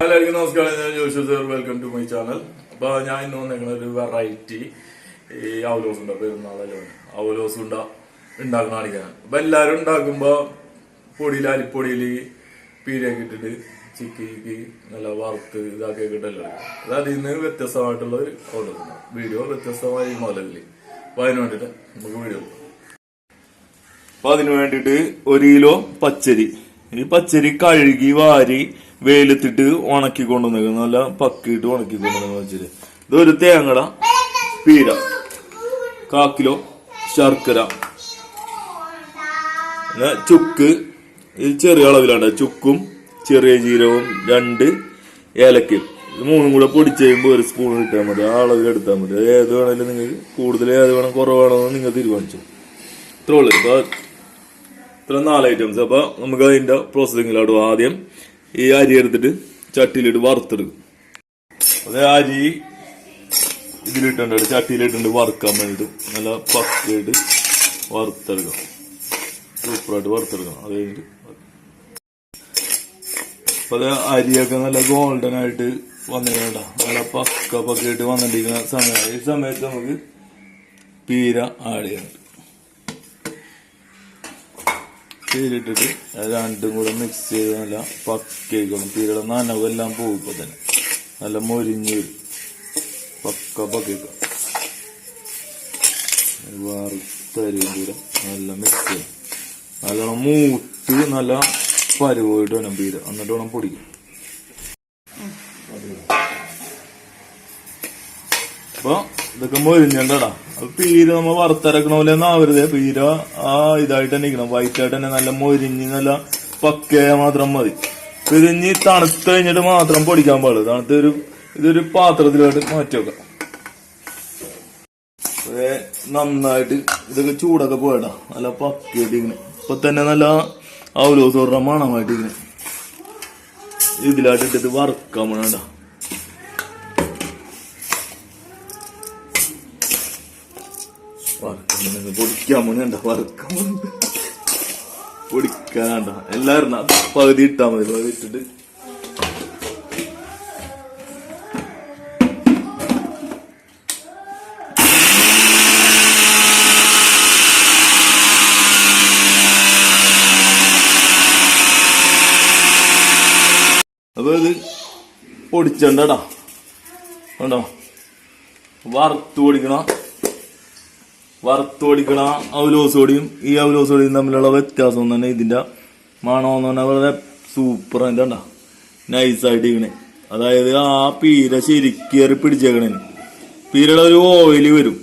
എല്ലാവർക്കും നമസ്കാരം. ഞാൻ Joshu sir. Welcome to my channel അപ്പൊ ഞാൻ ഇന്ന് വന്നേക്കുന്ന ഒരു വെറൈറ്റി ഈ അവലോസ് ഉണ്ട് പെരുന്നാളല്ലോ? അവലോസ് ഉണ്ട ഉണ്ടാക്കുന്ന കാണിക്കാൻ അപ്പൊ എല്ലാരും ഉണ്ടാക്കുമ്പോ പൊടിയിൽ അരിപ്പൊടിയിൽ പീരയൊക്കെ ഇട്ടിട്ട് ചിക്കി ചിക്കി നല്ല വറുത്ത് ഇതാക്കി ഇട്ടല്ലോ? അത് അതിൽ നിന്ന് വ്യത്യസ്തമായിട്ടുള്ള ഒരു അവലോസ് ഉണ്ട് വീഡിയോ വ്യത്യസ്തമായ മോഡലിൽ. അപ്പൊ അതിന് വേണ്ടിട്ട് നമുക്ക് വീഡിയോ അപ്പൊ അതിന് വേണ്ടിട്ട് ഒരു കിലോ പച്ചരി ഈ പച്ചരി കഴുകി വാരി വെയിലത്തിട്ട് ഉണക്കി കൊണ്ടുവന്നേക്ക്. നല്ല പക്കിയിട്ട് ഉണക്കി കൊണ്ടുവന്ന പച്ചരി. ഇത് ഒരു തേങ്ങട പീര കാക്കിലോ ശർക്കര. ചുക്ക് ഇത് ചെറിയ അളവിലാണ് ചുക്കും ചെറിയ ജീരകവും രണ്ട് ഏലക്കയും. ഇത് മൂന്നും കൂടെ പൊടിച്ച് കഴിയുമ്പോൾ ഒരു സ്പൂൺ ഇട്ടാൽ മതി. ആ അളവിൽ എടുത്താൽ മതി. ഏത് വേണമെങ്കിലും നിങ്ങൾക്ക് കൂടുതൽ ഏത് വേണം കുറവാണോ നിങ്ങൾ തീരുമാനിച്ചു. ഇത്രേ ഉള്ളൂ. ഇപ്പൊ ഇത്ര നാല് ഐറ്റംസ് അപ്പൊ നമുക്ക് അതിന്റെ പ്രോസസ്സിങ്ങിലോട്ട്. ആദ്യം ഈ അരി എടുത്തിട്ട് ചട്ടിയിലിട്ട് വറുത്തെടുക്കും. അത് അരി ഇതിലിട്ടുണ്ട് ചട്ടിയിലിട്ടുണ്ട് വറുക്കാൻ വേണ്ടിട്ട് നല്ല പക്കയായിട്ട് വറുത്തെടുക്കണം. സൂപ്പറായിട്ട് വറുത്തെടുക്കണം. അത് കഴിഞ്ഞിട്ട് അപ്പൊ അത് അരിയൊക്കെ നല്ല ഗോൾഡൻ ആയിട്ട് വന്നിട്ടുണ്ട. നല്ല പക്ക പക്കയായിട്ട് വന്നിട്ടിരിക്കുന്ന സമയമാണ് ഈ സമയത്ത് നമുക്ക് പീര ആഡ് ചെയ്യണം അത് രണ്ടും കൂടെ മിക്സ് ചെയ്ത് നല്ല പക്കയിക്കണം പീരയുടെ നനവെല്ലാം പോകും ഇപ്പൊ തന്നെ. നല്ല മൊരിഞ്ഞ് വരും. പക്ക പക്കയിക്കാം. വറുത്തരിയും കൂടെ നല്ല മിക്സ് ചെയ്യണം. നല്ലോണം മൂത്ത് നല്ല പരുവായിട്ട് വേണം പീര എന്നിട്ട് വേണം പൊടിക്കും അപ്പൊ ഇതൊക്കെ മൊരിഞ്ഞണ്ടാ അപ്പൊ പീര നമ്മ വറുത്തിറക്കണ പോലെ ഒന്നും ആവരുത് പീര ആ ഇതായിട്ട് തന്നെ ഇരിക്കണം. വൈറ്റ് ആയിട്ട് തന്നെ നല്ല മൊരിഞ്ഞ് നല്ല പക്കയ മാത്രം മതി. പിരിഞ്ഞ് തണുത്ത് കഴിഞ്ഞിട്ട് മാത്രം പൊടിക്കാൻ പാടുള്ളൂ. തണുത്ത് ഒരു ഇതൊരു പാത്രത്തിലോട്ട് മാറ്റി വെക്കാം. നന്നായിട്ട് ഇതൊക്കെ ചൂടൊക്കെ പോയടാ. നല്ല പക്കയായിട്ട് ഇങ്ങനെ ഇപ്പൊ തന്നെ നല്ല ഔലോസ് പറഞ്ഞ മണമായിട്ട് ഇങ്ങനെ ഇതിലായിട്ട് ഇട്ടിട്ട് വറുക്കാൻ വേണ്ട വറുക്കാൻ പൊടിക്കാൻ വേണ്ട പൊടിക്കാണ്ട എല്ലാരും ന- പകുതി ഇട്ടാ മതി പകുതി ഇട്ടിട്ട്. അപ്പൊ ഇത് പൊടിച്ചണ്ടടാ. കണ്ടോ? വറുത്ത് പൊടിക്കണം? വറുത്ത് ഔലോസോടിയും ഈ ഔലോസോടിയും തമ്മിലുള്ള വ്യത്യാസം തന്നെ ഇതിന്റെ മണമെന്ന് പറഞ്ഞാൽ വളരെ സൂപ്പർ അതിന്റെ കണ്ട. നൈസായിട്ട് ഇങ്ങനെ അതായത് ആ പീര ശരിക്കേറി പിടിച്ചേക്കണേ. പീരയുടെ ഒരു ഓയിൽ വരും.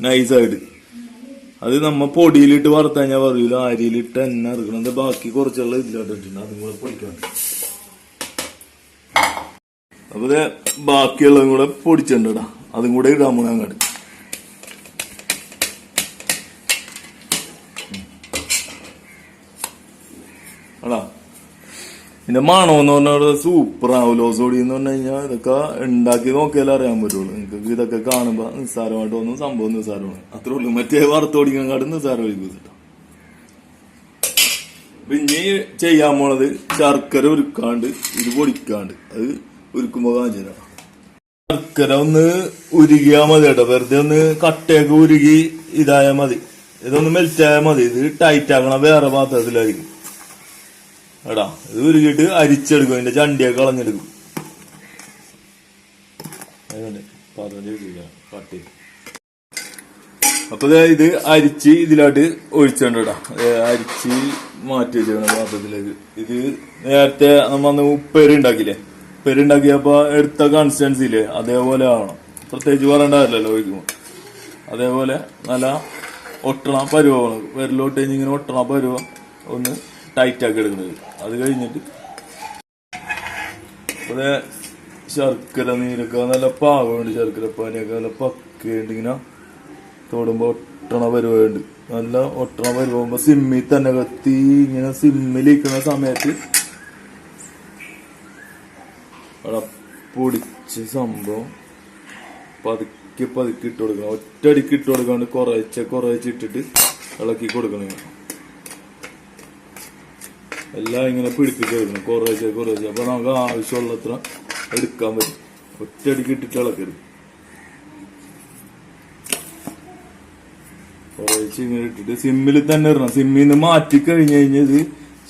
നൈസായിട്ട് അത് നമ്മ പൊടിയിലിട്ട് വറുത്ത് കഴിഞ്ഞാൽ പറയൂല അരിയിലിട്ട് എന്നെ ഇറക്കണം. അത് ബാക്കി കുറച്ചുള്ള ഇതിലോട്ട് ഇട്ടിട്ടുണ്ട്. അതും കൂടെ പൊടിക്കാൻ അപ്പൊ ബാക്കിയുള്ളതും കൂടെ പൊടിച്ചിട്ടുണ്ടടാ അതും കൂടെ ഇടാൻ പോണ അങ്ങോട്ട്. അടാ പിന്നെ മണം എന്ന് പറഞ്ഞാൽ സൂപ്പർ ആവുലോസോടി എന്ന് പറഞ്ഞു കഴിഞ്ഞാൽ ഇതൊക്കെ ഉണ്ടാക്കി നോക്കിയാലേ അറിയാൻ പറ്റുള്ളൂ. നിങ്ങൾക്ക് ഇതൊക്കെ കാണുമ്പോ നിസ്സാരമായിട്ട് ഒന്നും സംഭവം നിസ്സാരമാണ്. അത്രേ ഉള്ളൂ. മറ്റേ വറുത്തോടിക്കാൻ കാട് നിസ്സാരമായിരിക്കും കേട്ടോ. പിന്നെ ചെയ്യാൻ പോണത് ശർക്കര ഉരുക്കാണ്ട് ഇത് പൊടിക്കാണ്ട്. അത് ഉരുക്കുമ്പോ കാണിച്ചു ശർക്കര ഒന്ന് ഉരുകിയാ മതി കേട്ടോ. വെറുതെ ഒന്ന് കട്ടയൊക്കെ ഉരുകി ഇതായാ മതി. ഇതൊന്ന് മെൽറ്റായാൽ മതി. ഇത് ടൈറ്റ് ആക്കണം വേറെ പാത്രത്തിലായിരിക്കും. എടാ ഇത് ഉരുകിട്ട് അരിച്ചെടുക്കും അതിന്റെ ചണ്ടിയൊക്കെ കളഞ്ഞെടുക്കും. പട്ടി അപ്പൊ ഇത് അരിച്ച് ഇതിലോട്ട് ഒഴിച്ചോണ്ടടാ. അരിച്ച് മാറ്റി വെച്ചേക്കണം പാത്രത്തിലേക്ക്. ഇത് നേരത്തെ നമ്മ ഉപ്പേരി ഉണ്ടാക്കില്ലേ ഉപ്പേരി ഉണ്ടാക്കിയപ്പോ എടുത്ത കൺസിസ്റ്റൻസി ഇല്ലേ? അതേപോലെ ആവണം. പ്രത്യേകിച്ച് പറയണ്ടല്ലോ ഒഴിക്കുമ്പോ അതേപോലെ നല്ല ഒട്ടണ പരുവമാണ് വിരലോട്ട് കഴിഞ്ഞ് ഇങ്ങനെ ഒട്ടണ പരുവം ഒന്ന് ടൈറ്റ് ആക്കി എടുക്കുന്നത്. അത് കഴിഞ്ഞിട്ട് അതെ ശർക്കര നീരൊക്കെ നല്ല പാകമുണ്ട്. ശർക്കര പാനിയൊക്കെ നല്ല പക്കയുണ്ട് ഇങ്ങനെ. തൊടുമ്പോ ഒട്ടണ പരിപാടിയുണ്ട് നല്ല ഒട്ടണ പരിപാകുമ്പോ സിമ്മിൽ തന്നെ കത്തി ഇങ്ങനെ സിമ്മിലിരിക്കുന്ന സമയത്ത് അവിടെ പൊടിച്ച സംഭവം പതുക്കെ പതുക്കെ ഇട്ട് കൊടുക്കണം. ഒറ്റയടിക്ക് ഇട്ട് കൊടുക്കാണ്ട് കുറേശ്ശെ കുറേശ്ശെ ഇട്ടിട്ട് ഇളക്കി കൊടുക്കണം. എല്ലാം ഇങ്ങനെ പിടിപ്പിച്ചായിരുന്നു കുറേശ്ശെ കുറേശ്ശെ. അപ്പൊ നമുക്ക് ആവശ്യമുള്ളത്ര എടുക്കാൻ പറ്റും. ഒറ്റയടിക്ക് ഇട്ടിട്ട് ഇളക്കരുത്. കുറേശ്ശെ ഇങ്ങനെ ഇട്ടിട്ട് സിമ്മിൽ തന്നെ ഇടണം. സിമ്മിൽ നിന്ന് മാറ്റി കഴിഞ്ഞ് കഴിഞ്ഞത്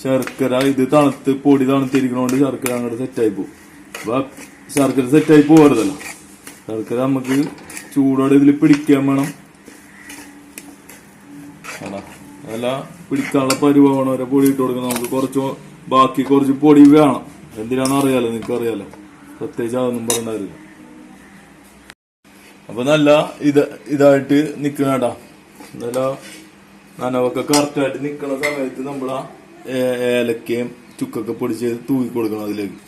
ശർക്കര ഇത് തണുത്ത് പൊടി തണുത്തിരിക്കണോണ്ട് ശർക്കര അങ്ങോട്ട് സെറ്റായി പോകും അപ്പൊ ശർക്കര സെറ്റായി പോകരുതല്ലോ ശർക്കര നമുക്ക് ചൂടോടെ ഇതിൽ പിടിക്കാൻ വേണം. അല്ല പിടിക്കാനുള്ള പരുവാണ് അവരെ പൊടി ഇട്ട് കൊടുക്കണം. നമുക്ക് കുറച്ച് ബാക്കി കുറച്ച് പൊടി വേണം. എന്തിനാണെന്ന് അറിയാലോ നിനക്ക് അറിയാലോ പ്രത്യേകിച്ച് അതൊന്നും പറയണ്ടാവില്ല അപ്പൊ നല്ല ഇത് ഇതായിട്ട് നിക്കണേട്ടാ നല്ല നനവൊക്കെ കറക്റ്റായിട്ട് നിക്കണ സമയത്ത് നമ്മളാ ഏ- ഏലക്കയും ചുക്കൊക്കെ പൊടിച്ച് തൂക്കി കൊടുക്കണം അതിലേക്ക്.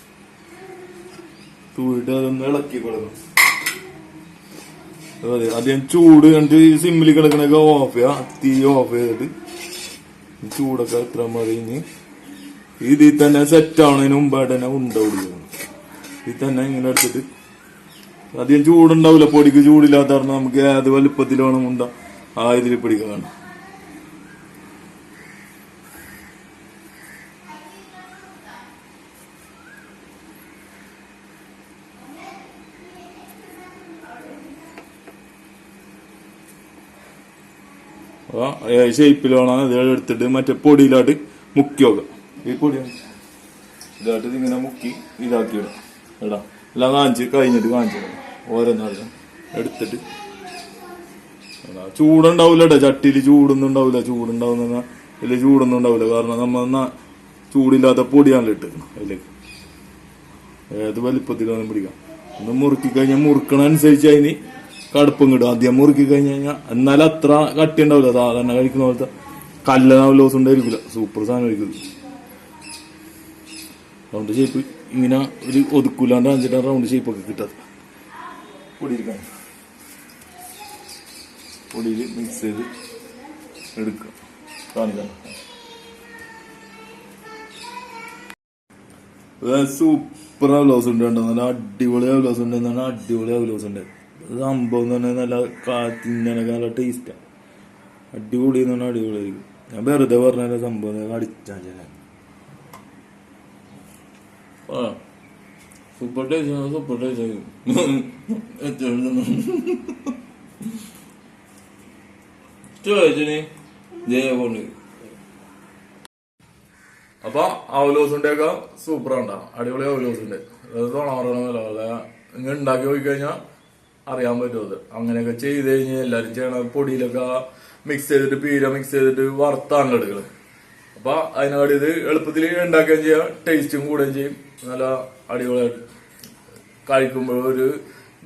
തൂവിട്ട് അതൊന്ന് ഇളക്കി കൊടുക്കണം. അതെ അധികം ചൂട് കണ്ടിട്ട് സിമ്മിൽ കിടക്കണൊക്കെ ഓഫ് ചെയ്യാം തീ ഓഫ് ചെയ്തിട്ട് ചൂടൊക്കെ എത്ര മറിഞ്ഞ് ഇതിൽ തന്നെ സെറ്റ് ആവണതിന് മുമ്പായിട്ട് തന്നെ തന്നെ ഇങ്ങനെ എടുത്തിട്ട്. അധികം ചൂടുണ്ടാവില്ല പൊടിക്ക് ചൂടില്ലാത്ത നമുക്ക് ഏത് വലുപ്പത്തിൽ ഉണ്ട ആ ഇതിൽ പിടിക്കാൻ അപ്പൊ ഷേപ്പിൽ വേണം ഇത് എടുത്തിട്ട് മറ്റേ പൊടിയിലാട്ട് മുക്കി വെക്കുക ഈ പൊടി ഇതായിട്ട് ഇതിങ്ങനെ മുക്കി ഇതാക്കി ഇടാം. ഇടാം എല്ലാം കാണിച്ച് കഴിഞ്ഞിട്ട് കാണിച്ചു ഓരോന്നാളും എടുത്തിട്ട്. ചൂടുണ്ടാവില്ല കേട്ടോ ചട്ടിയിൽ ചൂടൊന്നും ഉണ്ടാവില്ല ചൂടുണ്ടാവുന്ന ഇതിൽ ചൂടൊന്നും ഉണ്ടാവില്ല കാരണം നമ്മ ന- ചൂടില്ലാത്ത പൊടിയാണല്ലോ ഇട്ടേക്കണം അതിലേക്ക് ഏത് വലിപ്പത്തിലാണ് പിടിക്കാം. ഒന്ന് മുറുക്കി കഴിഞ്ഞാൽ മുറുക്കണ അനുസരിച്ച് അതിന് കടുപ്പം കിട്ടും ആദ്യം മുറുക്കി കഴിഞ്ഞ് കഴിഞ്ഞാൽ എന്നാലും അത്ര കട്ടി ഉണ്ടാവില്ല സാധാരണ കഴിക്കുന്ന പോലത്തെ കല്ല ലോസ് ഉണ്ടായിരിക്കില്ല സൂപ്പർ സാധനം ആയിരിക്കും റൗണ്ട് ഷേപ്പ് ഇങ്ങനെ ഒരു ഒതുക്കൂലാണ്ട് അഞ്ചിട്ട് റൗണ്ട് ഷേപ്പ് ഒക്കെ കിട്ടാത്ത. പൊടിയിരിക്കാൻ. പൊടിയിൽ മിക്സ് ചെയ്ത് എടുക്കുക. കാണിക്കാം. സൂപ്പർ അവലോസ് ഉണ്ട് നല്ല അടിപൊളി അവലോസ് ഉണ്ട്. എന്നാണ് അടിപൊളി അവലോസ് ഉണ്ട്. സംഭവം എന്ന് പറഞ്ഞാൽ നല്ല കാ- തിന്നാനൊക്കെ നല്ല ടേസ്റ്റാണ് അടിപൊളി എന്ന് പറഞ്ഞാൽ അടിപൊളിയായിരിക്കും. ഞാൻ വെറുതെ പറഞ്ഞ സംഭവം അടിച്ചാൽ സൂപ്പർ ടേസ്റ്റ് സൂപ്പർ ടേസ്റ്റ് ചോദിച്ചിനി ജയകൊണ്ട് അപ്പൊ അവലോസിന്റെ ഒക്കെ സൂപ്പർ ഉണ്ടാ. അടിപൊളി അവലോസിന്റെ തോണാറണമെന്നല്ല അല്ല ഇങ്ങനെ ഉണ്ടാക്കി പോയി കഴിഞ്ഞാൽ അറിയാൻ പറ്റും അത് അങ്ങനെയൊക്കെ ചെയ്ത് കഴിഞ്ഞാൽ എല്ലാവരും ചെയ്യണ പൊടിയിലൊക്കെ മിക്സ് ചെയ്തിട്ട് പീര മിക്സ് ചെയ്തിട്ട് വറുത്താണ് എടുക്കണം അപ്പൊ അതിനോട് ഇത് എളുപ്പത്തിൽ ഉണ്ടാക്കുകയും ചെയ്യാം ടേസ്റ്റും കൂടുകയും ചെയ്യും. നല്ല അടിപൊളിയായിട്ട് കഴിക്കുമ്പോൾ ഒരു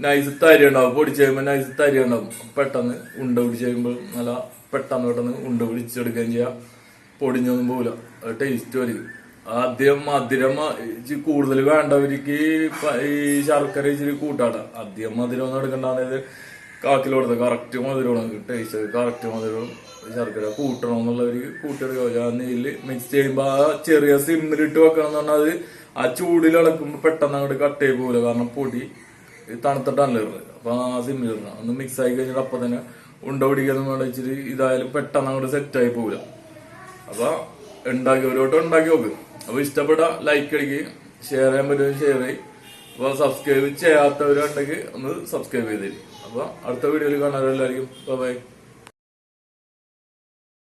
നൈസ് തരി ഉണ്ടാവും. പൊടിച്ച് കഴിയുമ്പോൾ നൈസ് തരി ഉണ്ടാവും. പെട്ടെന്ന് ഉണ്ട പിടിച്ച് കഴിയുമ്പോൾ നല്ല പെട്ടെന്ന് പെട്ടെന്ന് ഉണ്ട പിടിച്ചെടുക്കുകയും ചെയ്യാം. പൊടിഞ്ഞൊന്നും പോകില്ല ടേസ്റ്റ് വരും. ആദ്യം മധുരം കൂടുതൽ വേണ്ടവർക്ക് ഈ ശർക്കര ഇച്ചിരി കൂട്ടാട ആദ്യം മധുരം ഒന്നും എടുക്കണ്ടത് കാക്കിൽ കൊടുത്ത കറക്റ്റ് മധുരമാണ്. ടേസ്റ്റ് കറക്റ്റ് മധുരം ശർക്കര കൂട്ടണം എന്നുള്ളവർക്ക് കൂട്ടിയെടുക്കുക ആ നെയ്യിൽ മിക്സ് ചെയ്യുമ്പോൾ ആ ചെറിയ സിമ്മിലിട്ട് വെക്കണം എന്ന് പറഞ്ഞാൽ അത് ആ ചൂടിൽ ഇളക്കുമ്പോൾ പെട്ടെന്ന് അങ്ങോട്ട് കട്ട് ചെയ്ത് പോകില്ല കാരണം പൊടി തണുത്തിട്ടാണല്ലോ ഇടുന്നത് അപ്പൊ ആ സിമ്മിൽ ഇടണം. ഒന്ന് മിക്സ് ആയി കഴിഞ്ഞിട്ട് അപ്പൊ തന്നെ ഉണ്ട പിടിക്കുന്ന വേണ്ട ഇച്ചിരി ഇതായാലും പെട്ടെന്ന് അങ്ങോട്ട് ആയി പോകില്ല അപ്പൊ ഉണ്ടാക്കി ഒരു വട്ടം ഉണ്ടാക്കി നോക്ക്. അപ്പൊ ഇഷ്ടപ്പെട്ട ലൈക്ക് അടിക്കുക ഷെയർ ചെയ്യാൻ പറ്റുമെങ്കിൽ ഷെയർ ചെയ്യും അപ്പൊ സബ്സ്ക്രൈബ് ചെയ്യാത്തവരുണ്ടെങ്കിൽ ഒന്ന് സബ്സ്ക്രൈബ് ചെയ്തേരും. അപ്പൊ അടുത്ത വീഡിയോയിൽ കാണാൻ എല്ലാവർക്കും ബൈ